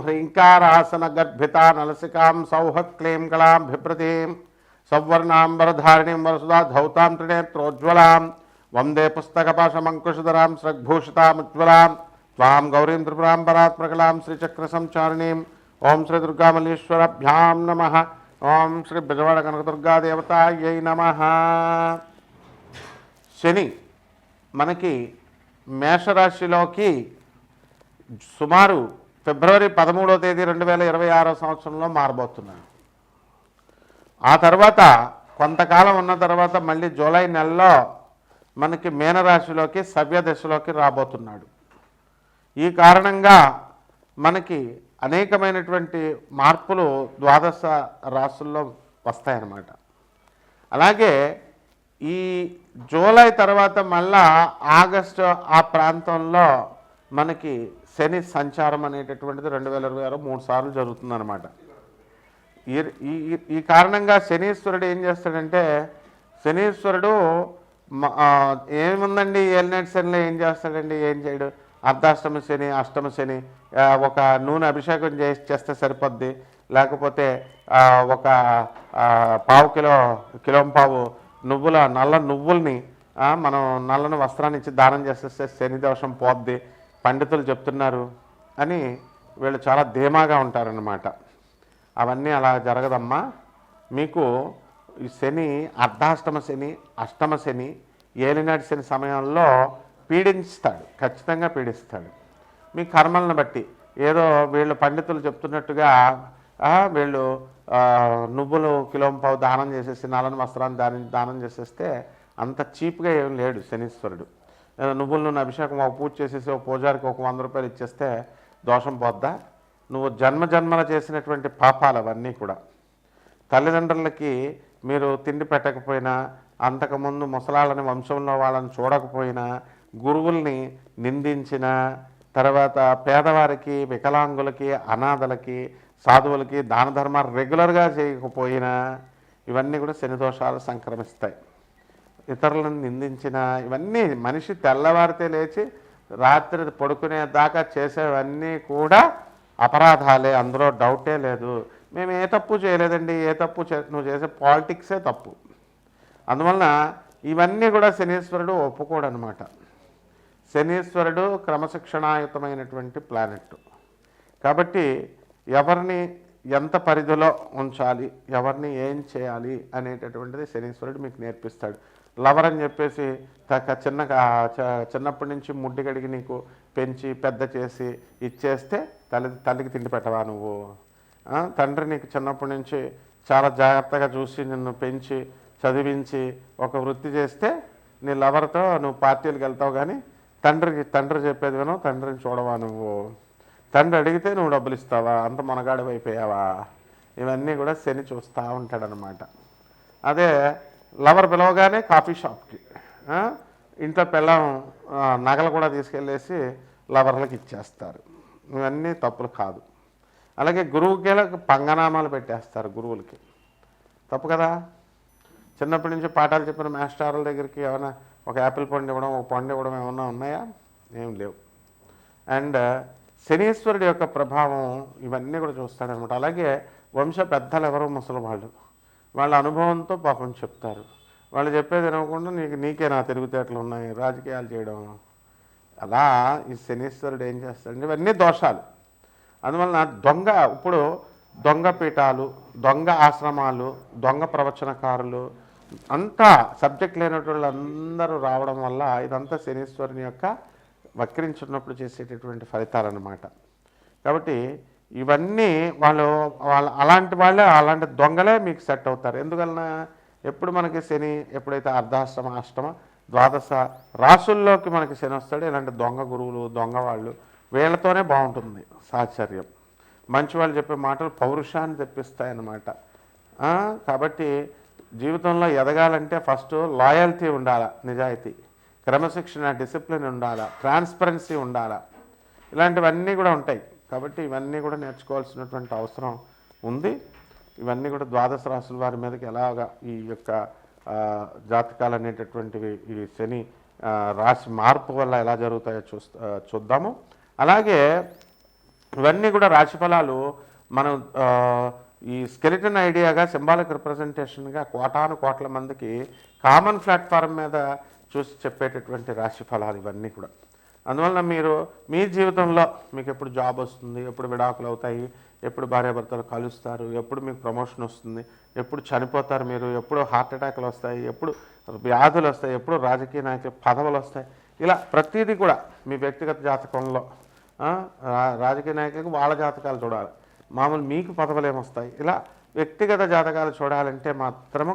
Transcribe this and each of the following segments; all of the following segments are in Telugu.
హ్రీంకారాసన గర్భితా నలసికాం సౌహ క్లీం కళాం బిభ్రతీం సౌవర్ణాంబరధారిణీం వరసుదా ధౌతాం త్రినేత్రోజ్వలాం వందే పుస్తకపాశమంకుశధరాం స్రగ్భూషితాముజ్వలాం త్వాం గౌరీం త్రిపురాంబరాత్మకలాం శ్రీచక్ర సంచారిణీం ఓం శ్రీ దుర్గామల్లేశ్వరభ్యాం నమ ఓం శ్రీ బిజవాడ కనకదుర్గాదేవతాయై నమ శని మనకి మేషరాశిలోకి సుమారు ఫిబ్రవరి పదమూడవ తేదీ రెండు వేల ఇరవై ఆరో సంవత్సరంలో మారబోతున్నాను ఆ తర్వాత కొంతకాలం ఉన్న తర్వాత మళ్ళీ జూలై నెలలో మనకి మీనరాశిలోకి సవ్య దశలోకి రాబోతున్నాడు. ఈ కారణంగా మనకి అనేకమైనటువంటి మార్పులు ద్వాదశ రాశుల్లో వస్తాయన్నమాట. అలాగే ఈ జూలై తర్వాత మళ్ళా ఆగస్టు ఆ ప్రాంతంలో మనకి శని సంచారం అనేటటువంటిది రెండు వేల ఇరవై ఆరు మూడు సార్లు జరుగుతుందన్నమాట. ఈ ఈ- ఈ కారణంగా శనీశ్వరుడు ఏం చేస్తాడంటే శనీశ్వరుడు ఏముందండి ఏలినాటి శనిలో ఏం చేస్తాడండి? ఏం చేయడు? అర్ధాష్టమ శని అష్టమ శని ఒక నూనె అభిషేకం చేసి చేస్తే సరిపోద్ది. లేకపోతే ఒక పావు కిలో కిలో పావు నువ్వుల నల్ల నువ్వుల్ని మనం నల్లని వస్త్రాన్ని ఇచ్చి దానం చేసేస్తే శని దోషం పోద్ది. పండితులు చెప్తున్నారు అని వీళ్ళు చాలా ధీమాగా ఉంటారన్నమాట. అవన్నీ అలా జరగదమ్మా. మీకు ఈ శని అర్ధాష్టమ శని అష్టమ శని ఏలినాటి శని సమయంలో పీడించుతాడు ఖచ్చితంగా పీడిస్తాడు. మీ కర్మలను బట్టి ఏదో వీళ్ళు పండితులు చెప్తున్నట్టుగా వీళ్ళు నువ్వులు కిలోంపావు దానం చేసేసి నలని వస్త్రాన్ని దానం దానం చేసేస్తే అంత చీప్గా ఏం లేడు శనీశ్వరుడు. నువ్వులు నూనె అభిషేకం ఒక పూజ చేసేసి ఒక పూజారికి ఒక వంద రూపాయలు ఇచ్చేస్తే దోషం పోద్దా? నువ్వు జన్మ జన్మల చేసినటువంటి పాపాలు అవన్నీ కూడా. తల్లిదండ్రులకి మీరు తిండి పెట్టకపోయినా అంతకుముందు ముసలాళ్ళని వంశంలో వాళ్ళని చూడకపోయినా గురువుల్ని నిందించిన తర్వాత పేదవారికి వికలాంగులకి అనాథలకి సాధువులకి దాన ధర్మాలు రెగ్యులర్గా చేయకపోయినా ఇవన్నీ కూడా శని దోషాలు సంక్రమిస్తాయి. ఇతరులను నిందించిన ఇవన్నీ మనిషి తెల్లవారితే లేచి రాత్రి పడుకునే దాకా చేసేవన్నీ కూడా అపరాధాలే. అందులో డౌటే లేదు. మేము ఏ తప్పు చేయలేదండి. ఏ తప్పు నువ్వు చేసే పాలిటిక్సే తప్పు. అందువలన ఇవన్నీ కూడా శనీశ్వరుడు ఒప్పుకోడనమాట శనీశ్వరుడు క్రమశిక్షణాయుతమైనటువంటి ప్లానెట్. కాబట్టి ఎవరిని ఎంత పరిధిలో ఉంచాలి ఎవరిని ఏం చేయాలి అనేటటువంటిది శనీశ్వరుడు మీకు నేర్పిస్తాడు. లవర్ అని చెప్పేసి తక చిన్న చ- చిన్నప్పటి నుంచి ముడ్డి కడిగి నీకు పెంచి పెద్ద చేసి ఇచ్చేస్తే తల్లి తల్లికి తిండి పెట్టవా నువ్వు? తండ్రి నీకు చిన్నప్పటి నుంచి చాలా జాగ్రత్తగా చూసి నిన్ను పెంచి చదివించి ఒక వృత్తి చేస్తే నీ లవర్తో నువ్వు పార్టీలకు వెళ్తావు కానీ తండ్రికి తండ్రి చెప్పేది విను తండ్రిని చూడవా నువ్వు? తండ్రి అడిగితే నువ్వు డబ్బులు ఇస్తావా? అంత మనగాడివైపోయావా? ఇవన్నీ కూడా శని చూస్తూ ఉంటాడనమాట. అదే లవర్ పిలవగానే కాఫీ షాప్కి ఇంట్లో పిల్లం నగలు కూడా తీసుకెళ్ళేసి లవర్లకు ఇచ్చేస్తారు. ఇవన్నీ తప్పులు కాదు. అలాగే గురువుకి పంగనామాలు పెట్టేస్తారు గురువులకి. తప్పు కదా? చిన్నప్పటి నుంచి పాఠాలు చెప్పిన మాస్టర్ల దగ్గరికి ఏమైనా ఒక యాపిల్ పండు ఇవ్వడం ఒక పండు ఇవ్వడం ఏమన్నా ఉన్నాయా? ఏం లేవు. అండ్ శనీశ్వరుడి యొక్క ప్రభావం ఇవన్నీ కూడా చూస్తాడనమాట. అలాగే వంశ పెద్దలు ఎవరు ముసలి వాళ్ళు వాళ్ళ అనుభవంతో పాపం చెప్తారు. వాళ్ళు చెప్పేది వినకుండా నీకు నీకే నా తిరుగుతేటలు ఉన్నాయి రాజకీయాలు చేయడం. అలా ఈ శనీశ్వరుడు ఏం చేస్తాడంటే ఇవన్నీ దోషాలు. అందువలన దొంగ ఇప్పుడు దొంగ పీఠాలు దొంగ ఆశ్రమాలు దొంగ ప్రవచనకారులు అంతా సబ్జెక్ట్ లేనటువంటి అందరూ రావడం వల్ల ఇదంతా శనీశ్వరుని యొక్క వక్రించున్నప్పుడు చేసేటటువంటి ఫలితాలన్నమాట. కాబట్టి ఇవన్నీ వాళ్ళు వాళ్ళ అలాంటి వాళ్ళే అలాంటి దొంగలే మీకు సెట్ అవుతారు. ఎందువలన? ఎప్పుడు మనకి శని ఎప్పుడైతే అర్ధాష్టమ అష్టమ ద్వాదశ రాసుల్లోకి మనకి శని వస్తాడు ఇలాంటి దొంగ గురువులు దొంగ వాళ్ళు వీళ్ళతోనే బాగుంటుంది సాహచర్యం మంచి వాళ్ళు చెప్పే మాటలు పౌరుషాన్ని తెప్పిస్తాయి అన్నమాట కాబట్టి జీవితంలో ఎదగాలంటే ఫస్ట్ లాయల్టీ ఉండాలా నిజాయితీ. క్రమశిక్షణ డిసిప్లిన్ ఉండాలా ట్రాన్స్పరెన్సీ ఉండాలా. ఇలాంటివన్నీ కూడా ఉంటాయి. కాబట్టి ఇవన్నీ కూడా నేర్చుకోవాల్సినటువంటి అవసరం ఉంది. ఇవన్నీ కూడా ద్వాదశ రాసుల వారి మీదకి ఎలాగా ఈ యొక్క జాతకాలు అనేటటువంటివి ఈ శని రాశి మార్పు వల్ల ఎలా జరుగుతాయో చూస్తా చూద్దాము. అలాగే ఇవన్నీ కూడా రాశి ఫలాలు మనం ఈ స్కెలిటన్ ఐడియాగా సింబాలిక్ రిప్రజెంటేషన్గా కోటాను కోట్ల మందికి కామన్ ప్లాట్ఫారం మీద చూసి చెప్పేటటువంటి రాశి ఫలాలు ఇవన్నీ కూడా. అందువలన మీరు మీ జీవితంలో మీకు ఎప్పుడు జాబ్ వస్తుంది ఎప్పుడు విడాకులు అవుతాయి ఎప్పుడు భార్యాభర్తలు కలుస్తారు ఎప్పుడు మీకు ప్రమోషన్ వస్తుంది ఎప్పుడు చనిపోతారు మీరు ఎప్పుడు హార్ట్ అటాక్లు వస్తాయి ఎప్పుడు వ్యాధులు వస్తాయి ఎప్పుడు రాజకీయ నాయకులు పదవులు వస్తాయి. ఇలా ప్రతిదీ కూడా మీ వ్యక్తిగత జాతకంలో రా- రాజకీయ నాయకులకు వాళ్ళ జాతకాలు చూడాలి. మామూలు మీకు పదవులు ఏమొస్తాయి? ఇలా వ్యక్తిగత జాతకాలు చూడాలంటే మాత్రము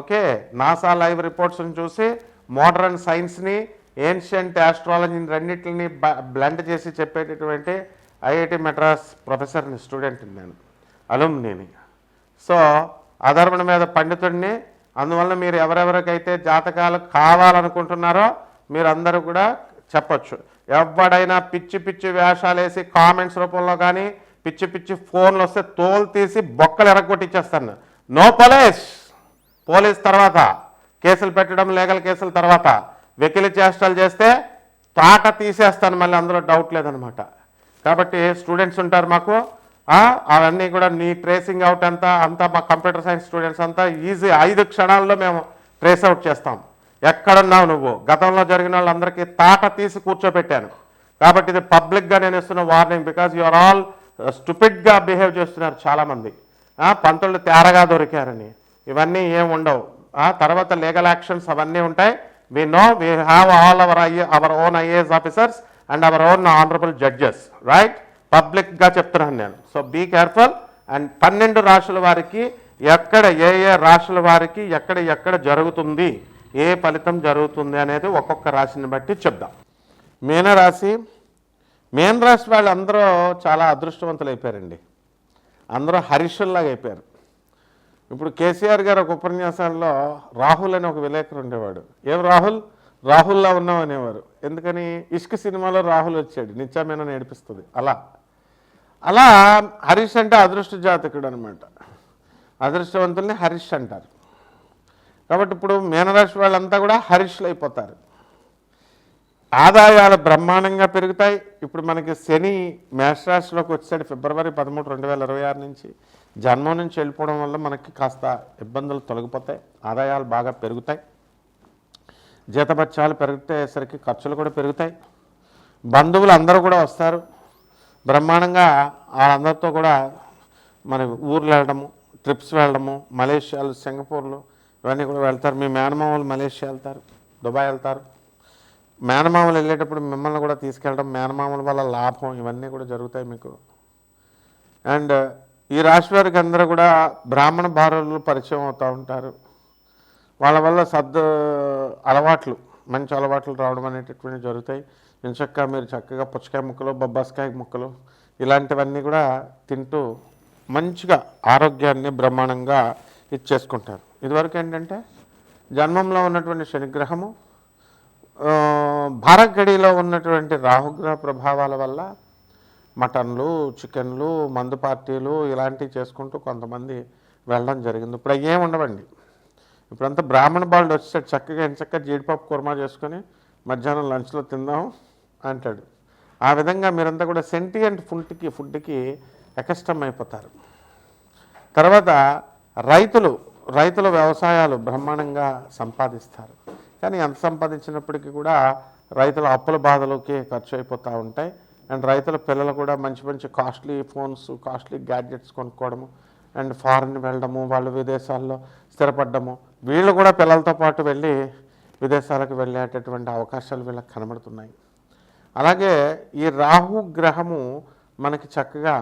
Okay NASA live రిపోర్ట్స్ని చూసి మోడర్న్ సైన్స్ని ఏన్షియంట్ ఆస్ట్రాలజీని రెండింటిని బ్లెండ్ చేసి చెప్పేటటువంటి ఐఐటి మెడ్రాస్ ప్రొఫెసర్ని స్టూడెంట్ని నేను అలుమ్నీని. సో అధర్మణ మీద పండితుడిని అందువల్ల మీరు ఎవరెవరికైతే జాతకాలు కావాలనుకుంటున్నారో మీరు అందరూ కూడా చెప్పచ్చు. ఎవడైనా పిచ్చి పిచ్చి వేషాలు వేసి కామెంట్స్ రూపంలో కానీ పిచ్చి పిచ్చి ఫోన్లు వస్తే తోలు తీసి బొక్కలు ఎరగొట్టిచ్చేస్తాను. నో పోలీస్ పోలీస్ తర్వాత కేసులు పెట్టడం లీగల్ కేసుల తర్వాత వెకిలి చేష్టలు చేస్తే తాట తీసేస్తాను మళ్ళీ అందులో డౌట్ లేదనమాట. కాబట్టి స్టూడెంట్స్ ఉంటారు మాకు. అవన్నీ కూడా నీ ట్రేసింగ్ అవుట్ అంతా అంతా మా కంప్యూటర్ సైన్స్ స్టూడెంట్స్ అంతా ఈజీ ఐదు క్షణాల్లో మేము ట్రేస్ అవుట్ చేస్తాం. ఎక్కడున్నావు నువ్వు? గతంలో జరిగిన వాళ్ళందరికీ తాట తీసి కూర్చోబెట్టాను కాబట్టి ఇది పబ్లిక్గా నేను ఇస్తున్న వార్నింగ్ బికాజ్ యూఆర్ ఆల్ స్టూపిడ్గా బిహేవ్ చేస్తున్నారు చాలామంది. పంతులు తేరగా దొరికారని. ఇవన్నీ ఏం ఉండవు. ఆ తర్వాత లీగల్ యాక్షన్స్ అవన్నీ ఉంటాయి. We know we have all our I our own IAS officers and our own honourable judges right పబ్లిక్గా చెప్తున్నాను నేను. సో బీ కేర్ఫుల్ అండ్ పన్నెండు రాష్ట్రాల వారికి ఎక్కడ ఏ ఏ రాశుల వారికి ఎక్కడ ఎక్కడ జరుగుతుంది ఏ ఫలితం జరుగుతుంది అనేది ఒక్కొక్క రాశిని బట్టి చెప్దాం. మీనరాశి మీన రాశి వాళ్ళు అందరూ చాలా అదృష్టవంతులు అయిపోయారండి అందరూ హరీషుల్లాగా అయిపోయారు ఇప్పుడు కేసీఆర్ గారు ఒక ఉపన్యాసాల్లో రాహుల్ అని ఒక విలేకరు ఉండేవాడు. ఏం రాహుల్? రాహుల్లా ఉన్నాం అనేవారు. ఎందుకని? ఇష్క్ సినిమాలో రాహుల్ వచ్చాడు. నిత్యామేన నేర్పిస్తుంది. అలా. అలా హరీష్ అంటే అదృష్ట జాతకుడు అనమాట అదృష్టవంతుల్ని హరీష్ అంటారు. కాబట్టి ఇప్పుడు మీనరాశి వాళ్ళంతా కూడా హరీష్లు అయిపోతారు. ఆదాయాలు బ్రహ్మాండంగా పెరుగుతాయి. ఇప్పుడు మనకి శని మేషరాశిలోకి వచ్చాడు ఫిబ్రవరి పదమూడు రెండు వేల ఇరవై ఆరు నుంచి. జన్మం నుంచి వెళ్ళిపోవడం వల్ల మనకి కాస్త ఇబ్బందులు తొలగిపోతాయి ఆదాయాలు బాగా పెరుగుతాయి. జీతభత్యాలు పెరిగేసరికి ఖర్చులు కూడా పెరుగుతాయి. బంధువులు అందరూ కూడా వస్తారు. బ్రహ్మాండంగా వాళ్ళందరితో కూడా మన ఊర్లు వెళ్ళడము ట్రిప్స్ వెళ్ళడము మలేషియాలు సింగపూర్లు ఇవన్నీ కూడా వెళ్తారు. మీ మేనమామలు మలేషియా వెళ్తారు దుబాయ్ వెళ్తారు. మేనమామలు వెళ్ళేటప్పుడు మిమ్మల్ని కూడా తీసుకెళ్ళడం మేనమామల వల్ల లాభం ఇవన్నీ కూడా జరుగుతాయి మీకు. అండ్ ఈ రాశి వారికి అందరూ కూడా బ్రాహ్మణ భార్యలు పరిచయం అవుతూ ఉంటారు. వాళ్ళ వల్ల సద్దు అలవాట్లు మంచి అలవాట్లు రావడం అనేటటువంటివి జరుగుతాయి. ఎంచక్క మీరు చక్కగా పుచ్చకాయ ముక్కలు బొబ్బాస్కాయ ముక్కలు ఇలాంటివన్నీ కూడా తింటూ మంచిగా ఆరోగ్యాన్ని బ్రహ్మాండంగా ఇచ్చేసుకుంటారు. ఇదివరకు ఏంటంటే జన్మంలో ఉన్నటువంటి శనిగ్రహము భారగడిలో ఉన్నటువంటి రాహుగ్రహ ప్రభావాల వల్ల మటన్లు చికెన్లు మందు పార్టీలు ఇలాంటివి చేసుకుంటూ కొంతమంది వెళ్ళడం జరిగింది. ఇప్పుడు అవి ఏమి ఉండవండి. ఇప్పుడంతా బ్రాహ్మణ బాలుడు వచ్చేసాడు. చక్కగా ఎంచక్క జీడిపప్పు కుర్మా చేసుకొని మధ్యాహ్నం లంచ్లో తిందాం అంటాడు. ఆ విధంగా మీరంతా కూడా సెంటియంట్ ఫుడ్కి ఫుడ్కి ఎకష్టం అయిపోతారు తర్వాత రైతులు రైతుల వ్యవసాయాలు బ్రహ్మాండంగా సంపాదిస్తారు. కానీ ఎంత సంపాదించినప్పటికీ కూడా రైతుల అప్పుల బాధలోకి ఖర్చు అయిపోతూ ఉంటాయి. అండ్ రైతుల పిల్లలు కూడా మంచి మంచి కాస్ట్లీ ఫోన్స్ కాస్ట్లీ గ్యాడ్జెట్స్ కొనుక్కోవడము అండ్ ఫారెన్ వెళ్ళడము వాళ్ళు విదేశాల్లో స్థిరపడ్డము. వీళ్ళు కూడా పిల్లలతో పాటు వెళ్ళి విదేశాలకు వెళ్ళేటటువంటి అవకాశాలు వీళ్ళకి కనబడుతున్నాయి. అలాగే ఈ రాహు గ్రహము మనకి చక్కగా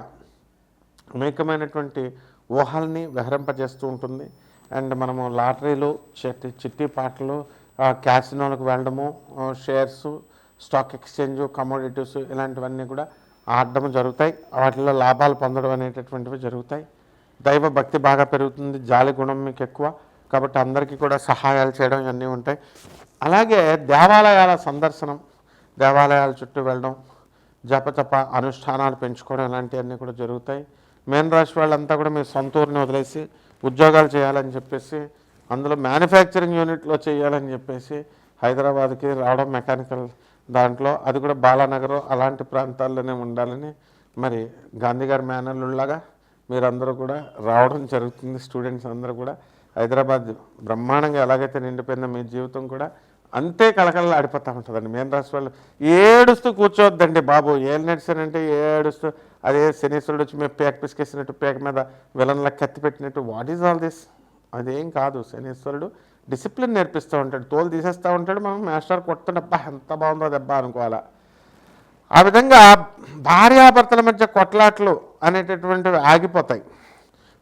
అనేకమైనటువంటి ఊహల్ని విహరింపజేస్తూ ఉంటుంది. అండ్ మనము లాటరీలు చిట్టి చిట్టి పాటలు క్యాసినోలకు వెళ్ళడము shares shares stock exchange commodities ఇలాంటివన్నీ కూడా ఆడడం జరుగుతాయి. వాటిలో లాభాలు పొందడం అనేటటువంటివి జరుగుతాయి. దైవ భక్తి బాగా పెరుగుతుంది జాలి గుణం మీకు ఎక్కువ. కాబట్టి అందరికీ కూడా సహాయాలు చేయడం ఇవన్నీ ఉంటాయి. అలాగే దేవాలయాల సందర్శనం దేవాలయాల చుట్టూ వెళ్ళడం జపతప అనుష్ఠానాలు పెంచుకోవడం ఇలాంటివన్నీ కూడా జరుగుతాయి. మేన్ రాశి వాళ్ళంతా కూడా మీ సొంతూరుని వదిలేసి ఉద్యోగాలు చేయాలని చెప్పేసి అందులో మ్యానుఫ్యాక్చరింగ్ యూనిట్లో చేయాలని చెప్పేసి హైదరాబాద్కి రావడం మెకానికల్ దాంట్లో అది కూడా బాలానగరం అలాంటి ప్రాంతాల్లోనే ఉండాలని మరి గాంధీ గారి మేనల్లులాగా మీరందరూ కూడా రావడం జరుగుతుంది. స్టూడెంట్స్ అందరూ కూడా హైదరాబాద్ బ్రహ్మాండంగా ఎలాగైతే నిండిపోయిందో మీ జీవితం కూడా అంతే కలకల ఆడిపోతూ ఉంటుందండి. మేము రాశి వాళ్ళు ఏడుస్తూ కూర్చోవద్దండి బాబు. ఏం నడిచానంటే ఏడుస్తూ అదే శనీశ్వరుడు వచ్చి మేము పేక పిసికేసినట్టు పేక మీద విలన్లా కత్తి పెట్టినట్టు. What is all this? అదేం కాదు. శనీశ్వరుడు డిసిప్లిన్ నేర్పిస్తూ ఉంటాడు తోలు తీసేస్తూ ఉంటాడు మనం మాస్టర్ కొడుతుంటే అబ్బా ఎంత బాగుందో దెబ్బ అనుకోవాలా. ఆ విధంగా భార్యాభర్తల మధ్య కొట్లాట్లు అనేటటువంటివి ఆగిపోతాయి.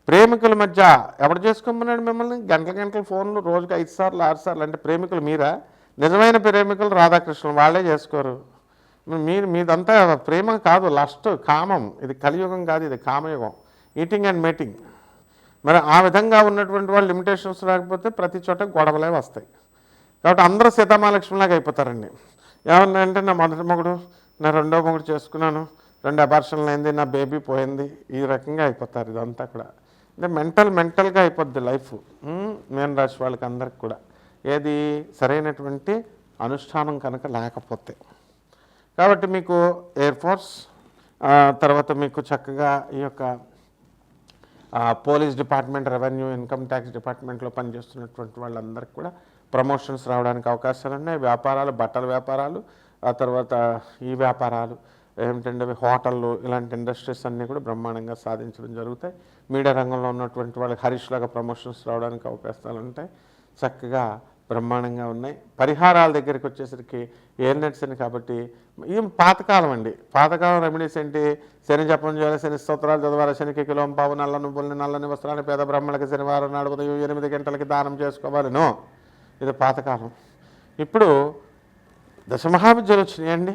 ప్రేమికుల మధ్య ఎవడు చేసుకోమన్నాడు మిమ్మల్ని? గంటల గంటల ఫోన్లు రోజుకి ఐదు సార్లు ఆరు సార్లు అంటే ప్రేమికులు మీరా? నిజమైన ప్రేమికులు రాధాకృష్ణులు వాళ్ళే చేసుకోరు. మీరు మీదంతా ప్రేమ కాదు లస్ట్ కామం. ఇది కలియుగం కాదు ఇది కామయుగం. ఈటింగ్ అండ్ మీటింగ్ మరి ఆ విధంగా ఉన్నటువంటి వాళ్ళు లిమిటేషన్స్ రాకపోతే ప్రతి చోట గొడవలే వస్తాయి. కాబట్టి అందరూ సీతామహాలక్ష్మిలాగా అయిపోతారండి. ఏమన్నా అంటే నా మొదటి మొగుడు నా రెండో మొగుడు చేసుకున్నాను రెండు అబార్షన్లు అయింది నా బేబీ పోయింది ఈ రకంగా అయిపోతారు ఇదంతా కూడా. అంటే మెంటల్ మెంటల్గా అయిపోద్ది లైఫ్ మేన్ రాశి వాళ్ళకి అందరికి కూడా. ఏది సరైనటువంటి అనుష్ఠానం కనుక లేకపోతే. కాబట్టి మీకు ఎయిర్ ఫోర్స్ తర్వాత మీకు చక్కగా ఈ యొక్క police department revenue income tax డిపార్ట్మెంట్లో పనిచేస్తున్నటువంటి వాళ్ళందరికీ కూడా ప్రమోషన్స్ రావడానికి అవకాశాలు ఉన్నాయి. వ్యాపారాలు బట్టల వ్యాపారాలు ఆ తర్వాత ఈ వ్యాపారాలు ఏమిటంటే అవి హోటళ్ళు ఇలాంటి ఇండస్ట్రీస్ అన్నీ కూడా బ్రహ్మాండంగా సాధించడం జరుగుతాయి. మీడియా రంగంలో ఉన్నటువంటి వాళ్ళకి హరీష్ లాగా ప్రమోషన్స్ రావడానికి అవకాశాలు ఉంటాయి. చక్కగా బ్రహ్మాండంగా ఉన్నాయి. పరిహారాల దగ్గరికి వచ్చేసరికి ఏర్నెట్స్ అని కాబట్టి ఇది పాతకాలం అండి. పాతకాలం రెమెడీస్ ఏంటి? శని జపం చేయాలి శని స్తోత్రాలు చదవాలి శనికి కిలోం పావు నల్ల నువ్వుల్ని నల్లని వస్త్రాన్ని పేద బ్రహ్మలకి శనివారం నాడు ఉదయం ఎనిమిది గంటలకి దానం చేసుకోవాలను ఇది పాతకాలం. ఇప్పుడు దశమహావిద్యలు వచ్చినాయండి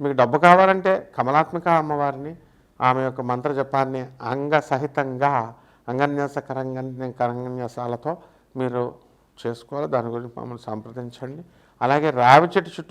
మీకు డబ్బు కావాలంటే కమలాత్మిక అమ్మవారిని ఆమె యొక్క మంత్ర జపాన్ని అంగ సహితంగా అంగన్యాస కరంగన్యాసాలతో మీరు చేసుకోవాలి. దాని గురించి మమ్మల్ని సంప్రదించండి. అలాగే రావి చెట్టు చుట్టూ